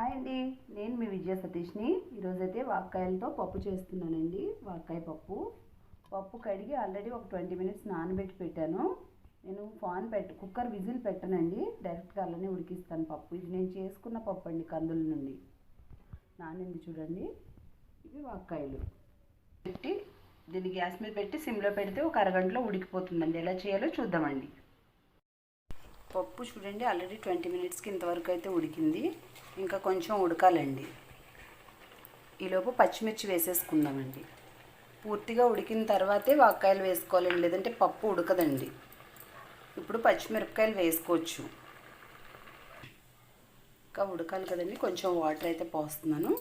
Hi అండి. నేను మీ విజయ సతీష్ని. ఈరోజైతే వాక్కాయలతో పప్పు చేస్తున్నానండి. వాక్కాయ పప్పు. పప్పు కడిగి ఆల్రెడీ ఒక ట్వంటీ మినిట్స్ నానబెట్టి పెట్టాను. నేను ఫాన్ పెట్ట కుక్కర్ విజిల్ పెట్టనండి. డైరెక్ట్గా అలానే ఉడికిస్తాను పప్పు. ఇది నేను చేసుకున్న పప్పు అండి కందుల నుండి. నానింది చూడండి. ఇవి వాక్కాయలు. పెట్టి దీన్ని గ్యాస్ మీద పెట్టి సిమ్లో పెడితే ఒక అరగంటలో ఉడికిపోతుందండి. ఎలా చేయాలో చూద్దామండి. పప్పు చూడండి ఆల్రెడీ ట్వంటీ మినిట్స్కి ఇంతవరకు అయితే ఉడికింది. ఇంకా కొంచెం ఉడకాలండి. ఈలోపు పచ్చిమిర్చి వేసేసుకుందామండి. పూర్తిగా ఉడికిన తర్వాతే వాకాయలు వేసుకోవాలండి లేదంటే పప్పు ఉడకదండి. ఇప్పుడు పచ్చిమిరపకాయలు వేసుకోవచ్చు. ఇంకా ఉడకాలి కదండి కొంచెం వాటర్ అయితే పోస్తున్నాను.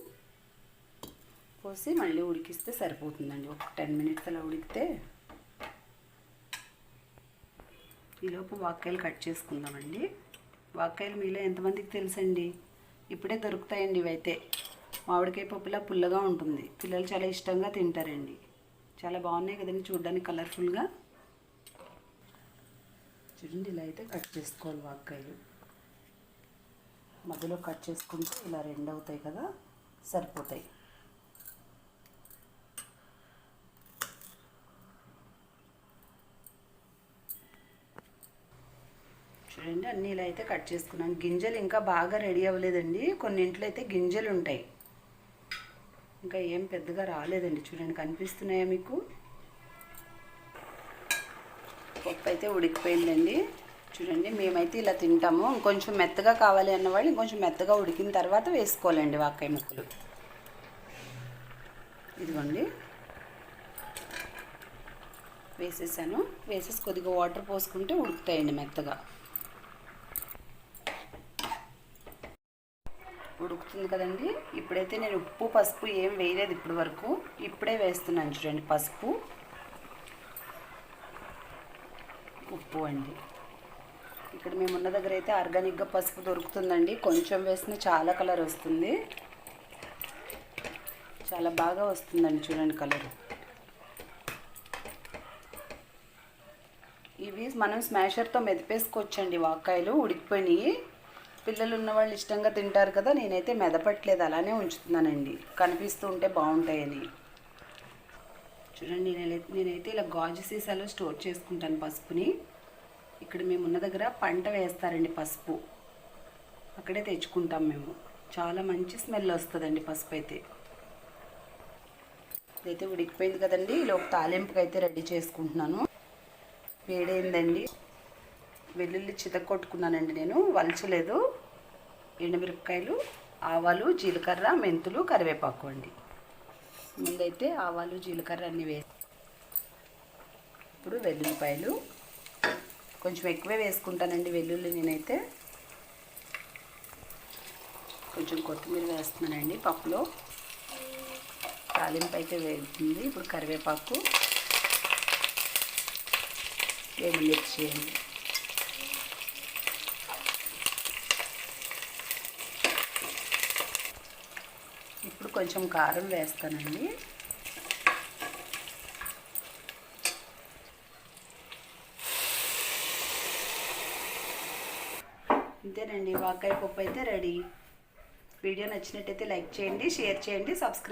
పోసి మళ్ళీ ఉడికిస్తే సరిపోతుందండి. ఒక టెన్ మినిట్స్ అలా ఉడికితే ఈలోపు వాక్కాయలు కట్ చేసుకుందామండి. వాక్కాయలు మీలో ఎంతమందికి తెలుసండి? ఇప్పుడే దొరుకుతాయండి ఇవైతే మామిడికాయ పప్పులా పుల్లగా ఉంటుంది. పిల్లలు చాలా ఇష్టంగా తింటారండి. చాలా బాగున్నాయి కదండి చూడడానికి కలర్ఫుల్గా. చూడండి ఇలా అయితే కట్ చేసుకోవాలి వాక్కాయలు మధ్యలో కట్ చేసుకుంటే ఇలా రెండు అవుతాయి కదా? సరిపోతాయి. చూడండి అన్నీ ఇలా అయితే కట్ చేసుకున్నాను. గింజలు ఇంకా బాగా రెడీ అవ్వలేదండి. కొన్ని ఇంట్లో అయితే గింజలు ఉంటాయి ఇంకా ఏం పెద్దగా రాలేదండి. చూడండి కనిపిస్తున్నాయా మీకు? పప్పు అయితే ఉడికిపోయిందండి. చూడండి మేమైతే ఇలా తింటాము. ఇంకొంచెం మెత్తగా కావాలి అన్నవాళ్ళు ఇంకొంచెం మెత్తగా ఉడికిన తర్వాత వేసుకోవాలండి వాకాయ ముక్కలు. ఇదిగోండి. వేసేసాను. వేసేసి కొద్దిగా వాటర్ పోసుకుంటే ఉడుకుతాయండి మెత్తగా. ఉడుకుతుంది కదండి. ఇప్పుడైతే నేను ఉప్పు పసుపు ఏం వేయలేదు ఇప్పటి వరకు. ఇప్పుడే వేస్తున్నాను చూడండి పసుపు. ఉప్పు అండి. ఇక్కడ మేము ఉన్న దగ్గర అయితే ఆర్గానిక్గా పసుపు దొరుకుతుందండి. కొంచెం వేసిన చాలా కలర్ వస్తుంది. చాలా బాగా వస్తుందండి చూడండి కలర్. ఇవి మనం స్మాషర్తో మెదిపేసుకోవచ్చండి వాకాయలు ఉడికిపోయినాయి పిల్లలు ఉన్న వాళ్ళు ఇష్టంగా తింటారు కదా నేనైతే మెదపట్లేదు అలానే ఉంచుతున్నానండి. కనిపిస్తూ ఉంటే బాగుంటాయని. చూడండి నేను నేనైతే ఇలా గాజు సీసాలో స్టోర్ చేసుకుంటాను పసుపుని. ఇక్కడ మేము ఉన్న దగ్గర పంట వేస్తారండి పసుపు. అక్కడే తెచ్చుకుంటాం మేము. చాలా మంచి స్మెల్ వస్తుందండి పసుపు అయితే. ఇదైతే ఉడికిపోయింది కదండి ఈలోపు తాలింపుకి అయితే రెడీ చేసుకుంటున్నాను. వేడైందండి. వెల్లుల్లి చితకొట్టుకున్నానండి నేను వలచలేదు. ఎండుమిరపకాయలు ఆవాలు జీలకర్ర మెంతులు కరివేపాకు అండి. ముందైతే ఆవాలు జీలకర్ర అన్నీ వేసి ఇప్పుడు వెల్లుల్లిపాయలు. కొంచెం ఎక్కువే వేసుకుంటానండి వెల్లుల్లి నేనైతే. కొంచెం కొత్తిమీర వేస్తున్నానండి పప్పులో. తాలింపు అయితే వేస్తుంది ఇప్పుడు కరివేపాకు ఎండుమిర్చి అండి. ఇప్పుడు కొంచెం కారం వేస్తానండి. అంతేనండి వాకాయ పప్పు అయితే రెడీ. వీడియో నచ్చినట్టయితే లైక్ చేయండి షేర్ చేయండి సబ్స్క్రైబ్